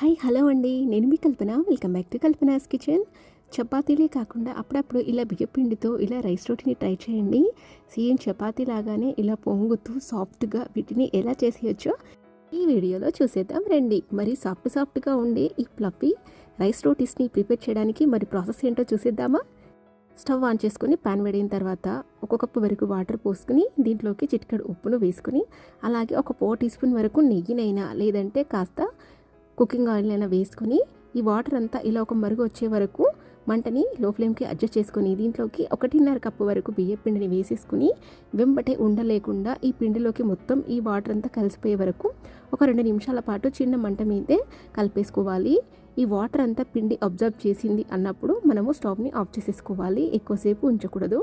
Hi hello అండి. నేను మీ Kalpana. Welcome back to Kalpana's kitchen. చపాతీలే కాకుండా అప్పుడప్పుడు ఇలా బియ్యపిండితో ఇలా రైస్ రోటీని ట్రై చేయండి. సేమ్ చపాతీ లాగానే ఇలా పొంగుతూ సాఫ్ట్గా వీటిని ఎలా చేసేయచ్చో ఈ వీడియోలో చూసేద్దాం రండి. మరి సాఫ్ట్ సాఫ్ట్గా ఉండే ఈ ప్లఫీ రైస్ రోటీస్ని ప్రిపేర్ చేయడానికి మరి ప్రాసెస్ ఏంటో చూసేద్దామా? స్టవ్ ఆన్ చేసుకుని పాన్ వేడిన తర్వాత ఒక కప్పు వరకు వాటర్ పోసుకుని దీంట్లోకి చిటికెడు ఉప్పును వేసుకుని అలాగే ఒక పో టీ స్పూన్ వరకు నెయ్యినైనా లేదంటే కాస్త కుకింగ్ ఆయిల్ అయినా వేసుకొని ఈ వాటర్ అంతా ఇలా ఒక మరుగు వచ్చే వరకు మంటని లో ఫ్లేమ్కి అడ్జస్ట్ చేసుకొని దీంట్లోకి ఒకటిన్నర కప్పు వరకు బియ్య పిండిని వేసేసుకుని వెంబటే ఉండలేకుండా ఈ పిండిలోకి మొత్తం ఈ వాటర్ అంతా కలిసిపోయే వరకు ఒక రెండు నిమిషాల పాటు చిన్న మంట మీదే కలిపేసుకోవాలి. ఈ వాటర్ అంతా పిండి అబ్జర్వ్ చేసింది అన్నప్పుడు మనము స్టవ్ని ఆఫ్ చేసేసుకోవాలి. ఎక్కువసేపు ఉంచకూడదు.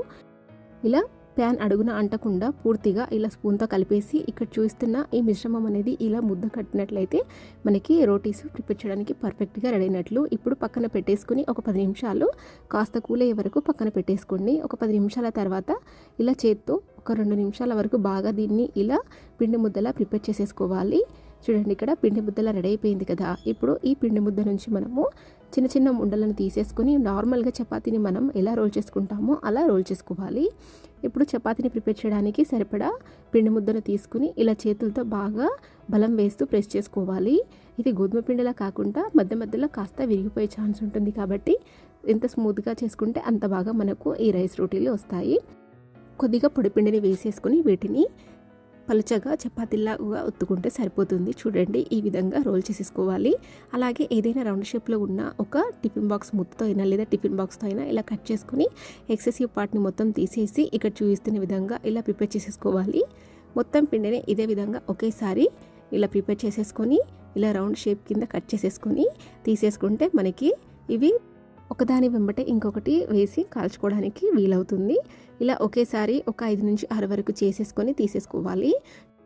ఇలా ప్యాన్ అడుగున అంటకుండా పూర్తిగా ఇలా స్పూన్తో కలిపేసి ఇక్కడ చూస్తున్న ఈ మిశ్రమం అనేది ఇలా ముద్ద కట్టినట్లయితే మనకి రోటీస్ ప్రిపేర్ చేయడానికి పర్ఫెక్ట్గా రెడీ అయినట్లు. ఇప్పుడు పక్కన పెట్టేసుకుని ఒక పది నిమిషాలు కాస్త కూలయ్యే వరకు పక్కన పెట్టేసుకోండి. ఒక పది నిమిషాల తర్వాత ఇలా చేత్తో ఒక రెండు నిమిషాల వరకు బాగా దీన్ని ఇలా పిండి ముద్దలా ప్రిపేర్ చేసేసుకోవాలి. చూడండి ఇక్కడ పిండి ముద్దలా రెడీ అయిపోయింది కదా. ఇప్పుడు ఈ పిండి ముద్ద నుంచి మనము చిన్న చిన్న ఉండలను తీసేసుకొని నార్మల్గా చపాతీని మనం ఎలా రోల్ చేసుకుంటామో అలా రోల్ చేసుకోవాలి. ఇప్పుడు చపాతీని ప్రిపేర్ చేయడానికి సరిపడా పిండి ముద్దను తీసుకుని ఇలా చేతులతో బాగా బలం వేస్తూ ప్రెస్ చేసుకోవాలి. ఇది గోధుమ పిండిలా కాకుండా మధ్య మధ్యలో కాస్త విరిగిపోయే ఛాన్స్ ఉంటుంది కాబట్టి ఎంత స్మూత్గా చేసుకుంటే అంత బాగా మనకు ఈ రైస్ రోటీలు వస్తాయి. కొద్దిగా పొడి పిండిని వేసేసుకుని వీటిని పలుచగా చపాతీలాగా ఒత్తుకుంటే సరిపోతుంది. చూడండి ఈ విధంగా రోల్ చేసేసుకోవాలి. అలాగే ఏదైనా రౌండ్ షేప్లో ఉన్న ఒక టిఫిన్ బాక్స్ ముద్దతో అయినా లేదా టిఫిన్ బాక్స్తో అయినా ఇలా కట్ చేసుకుని ఎక్సెసివ్ పార్ట్ని మొత్తం తీసేసి ఇక్కడ చూపిస్తున్న విధంగా ఇలా ప్రిపేర్ చేసేసుకోవాలి. మొత్తం పిండిని ఇదే విధంగా ఒకేసారి ఇలా ప్రిపేర్ చేసేసుకొని ఇలా రౌండ్ షేప్ కింద కట్ చేసేసుకొని తీసేసుకుంటే మనకి ఇవి ఒకదాని వెంబటే ఇంకొకటి వేసి కాల్చుకోవడానికి వీలవుతుంది. ఇలా ఒకేసారి ఒక ఐదు నుంచి ఆరు వరకు చేసేసుకొని తీసేసుకోవాలి.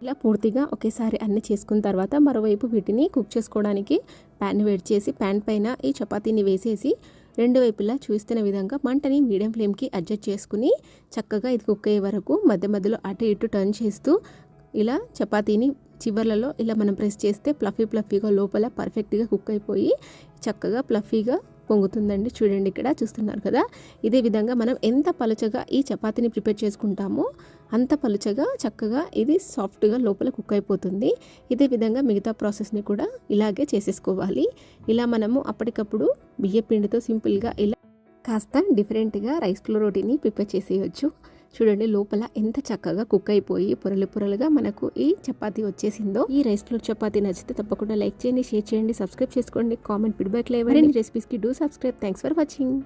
ఇలా పూర్తిగా ఒకేసారి అన్ని చేసుకున్న తర్వాత మరోవైపు వీటిని కుక్ చేసుకోవడానికి ప్యాన్ వేడి చేసి ప్యాన్ పైన ఈ చపాతీని వేసేసి రెండు వైపులా చూస్తున్న విధంగా మంటని మీడియం ఫ్లేమ్కి అడ్జస్ట్ చేసుకుని చక్కగా ఇది కుక్ అయ్యే వరకు మధ్య మధ్యలో అటు ఇటు టర్న్ చేస్తూ ఇలా చపాతీని చివర్లలో ఇలా మనం ప్రెస్ చేస్తే ప్లఫీ ప్లఫీగా లోపల పర్ఫెక్ట్గా కుక్ అయిపోయి చక్కగా ప్లఫీగా పొంగుతుందండి. చూడండి ఇక్కడ చూస్తున్నారు కదా? ఇదే విధంగా మనం ఎంత పలుచగా ఈ చపాతీని ప్రిపేర్ చేసుకుంటామో అంత పలుచగా చక్కగా ఇది సాఫ్ట్గా లోపల కుక్ అయిపోతుంది. ఇదే విధంగా మిగతా ప్రాసెస్ని కూడా ఇలాగే చేసేసుకోవాలి. ఇలా మనము అప్పటికప్పుడు బియ్య పిండితో సింపుల్గా ఇలా కాస్త డిఫరెంట్గా రైస్ ఫ్లో రోటీని ప్రిపేర్ చేసేయచ్చు. చూడండి లోపల ఎంత చక్కగా కుక్ అయిపోయి పొరలు పొరలుగా మనకు ఈ చపాతీ వచ్చేసిందో. ఈ రైస్ ఫ్లోర్ చపాతీ నచ్చితే తప్పకుండా లైక్ చేయండి షేర్ చేయండి సబ్స్క్రైబ్ చేసుకోండి కామెంట్ ఫీడ్బ్యాక్ లేవండి రెసిపీస్కి do subscribe thanks for watching